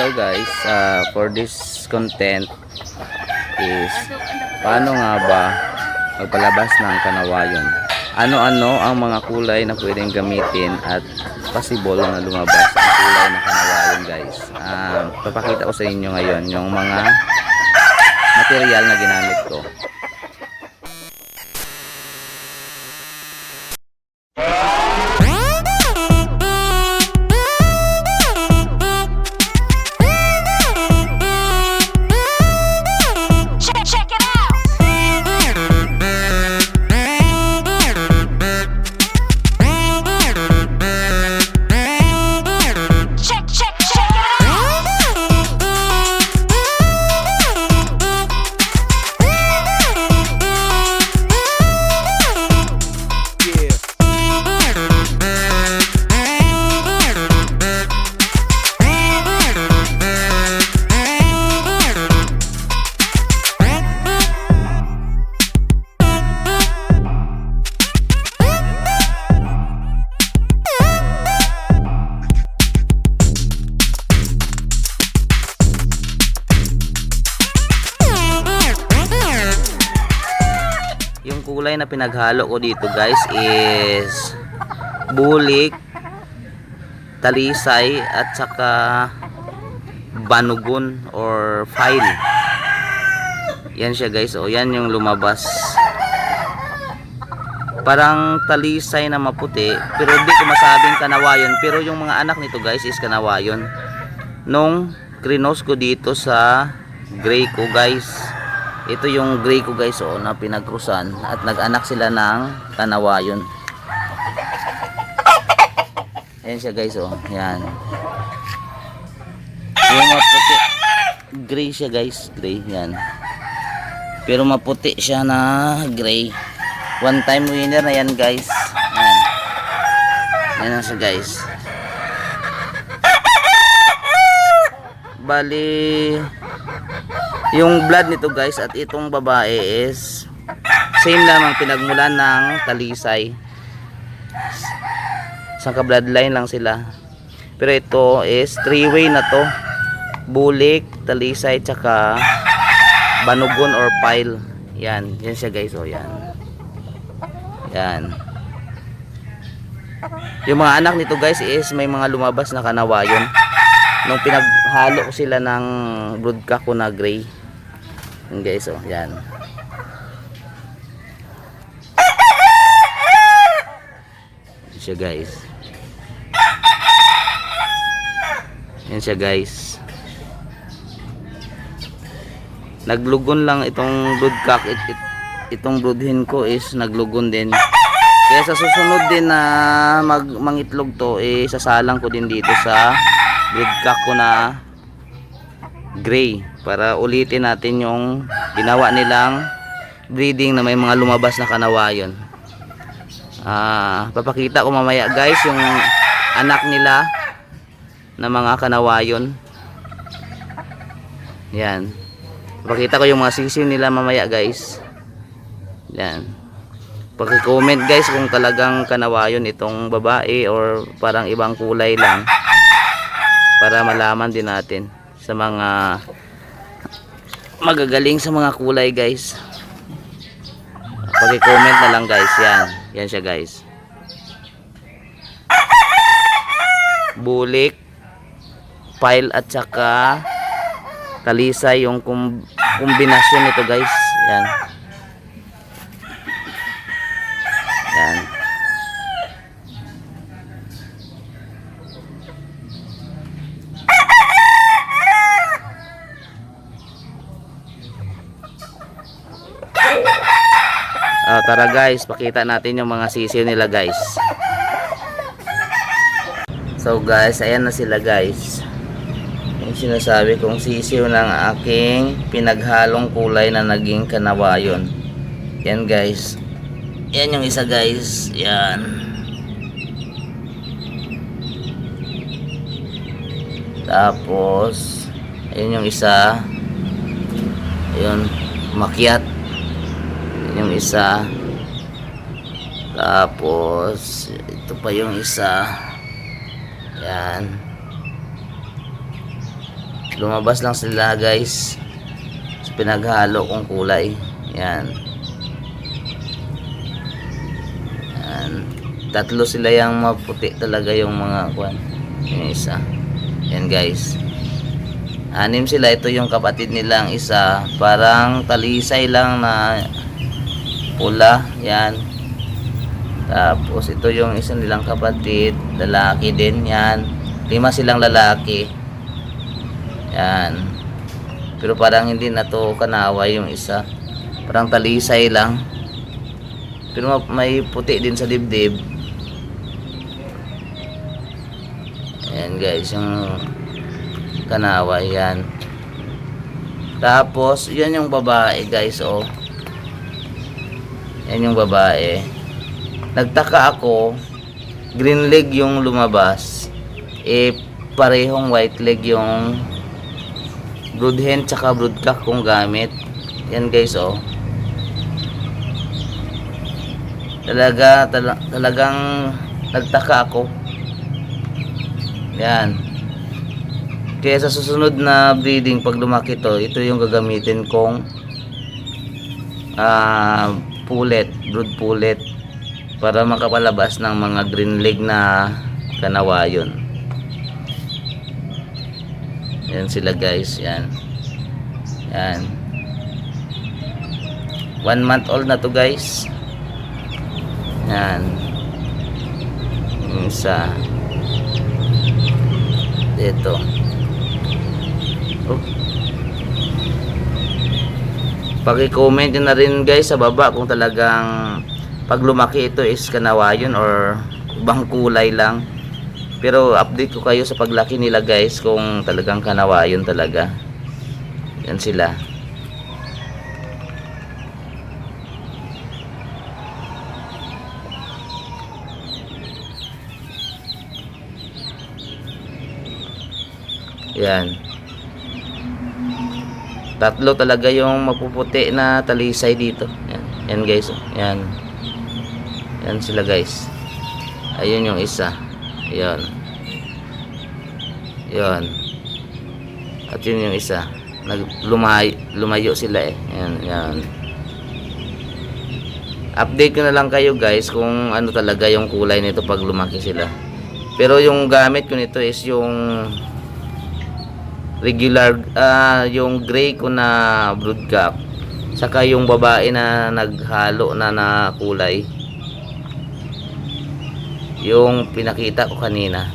hello guys. Uh, for this content is paano nga ba magpalabas ng kanawayon? Ano-ano ang mga kulay na pwedeng gamitin at possible na lumabas ang kulay ng kanawayon guys. Uh, papakita ko sa inyo ngayon yung mga material na ginamit ko. Kulay na pinaghalo ko dito guys is bulik, talisay at saka banugon or file. Yan siya guys. O yan yung lumabas. Parang talisay na maputi pero hindi ko masabing kanawayon pero yung mga anak nito guys is kanawayon. Nung krinos ko dito sa gray ko guys ito yung gray ko guys oh, na pinagkrusan. At nag-anak sila ng kanawayon ayan siya guys oh. Yan yung maputi. Gray siya guys. Gray yan pero maputi siya na gray. One time winner na yan guys. Yan yan siya guys. Bali yung blood nito guys at itong babae is same lamang pinagmulan ng talisay. Sa ka bloodline lang sila. Pero ito is three way na to. Bulik, talisay tsaka banugon or pile. Yan, yan siya guys oh yan. Yan. Yung mga anak nito guys is may mga lumabas na kanawayon. Nung pinaghalo sila ng broodcock na gray yan guys oh yan. Siya guys. Yan siya guys. Naglugon lang itong broodcock it, it, itong broodhen ko is naglugon din. Kaya sa susunod din na mag, mangitlog to eh sasalang ko din dito sa broodcock ko na gray para ulitin natin yung ginawa nilang breeding na may mga lumabas na kanawayon ah papakita ko mamaya guys yung anak nila na mga kanawayon yan. Papakita ko yung mga sisiw nila mamaya guys. Yan. Paki-comment guys kung talagang kanawayon itong babae or parang ibang kulay lang. Para malaman din natin sa mga magagaling sa mga kulay guys. Paki-comment na lang guys. Yan. Yan siya guys. Bulik pile at saka talisay yung kum kombinasyon nito guys. Yan. Yan Ah, tara guys, pakita natin yung mga sisiw nila guys. So guys, ayan na sila guys. Yung sinasabi kong sisiw ng aking pinaghalong kulay na naging kanawayon. Yan guys. Yan yung isa guys. Yan. Tapos, ayun yung isa. Ayun, makiat. Yung isa. Tapos, ito pa yung isa. Yan. lumabas lang sila guys. Sa pinaghalo kong kulay. Yan. Yan. Tatlo sila yung maputi talaga yung mga kwan. Yung isa. Yan guys. Anim sila. Ito yung kapatid nilang isa. Parang talisay lang na pula yan. Tapos ito yung isa nilang kapatid lalaki din yan. Lima silang lalaki. Yan. Pero parang hindi na to kanawa yung isa. Parang talisay lang. Pero ma- may puti din sa dibdib. Ayan guys, yung kanawa yan. Tapos, yan yung babae guys, oh. Yan yung babae. Nagtaka ako, green leg yung lumabas. Eh, parehong white leg yung brood hen tsaka brood cock kong gamit. Yan guys, oh. Talaga, tala- talagang nagtaka ako. Yan. Kaya sa susunod na breeding, pag lumaki to, ito yung gagamitin kong ah pulet, brood pulet para makapalabas ng mga green leg na kanawayon. Yan sila guys, yan. Yan. One month old na to guys. Yan. Isa. Dito. Oh. Paki-comment na rin guys sa baba kung talagang pag lumaki ito is kanawayon or ibang kulay lang. Pero update ko kayo sa paglaki nila guys kung talagang kanawayon talaga. Yan sila. Yan. Tatlo talaga yung mapuputi na talisay dito. Yan, yan guys. oh. Yan. Yan sila guys. Ayun yung isa. Ayun. Yun. At yun yung isa. Nag lumay, lumayo sila eh. Yan, yan. Update ko na lang kayo guys kung ano talaga yung kulay nito pag lumaki sila. Pero yung gamit ko nito is yung regular ah yung gray ko na brood cap saka yung babae na naghalo na na kulay. Yung pinakita ko kanina.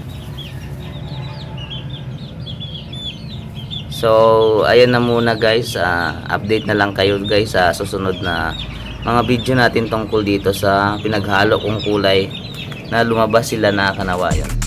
So ayan na muna guys ah, update na lang kayo guys sa susunod na mga video natin tungkol dito sa pinaghalo kong kulay na lumabas sila na kanawayan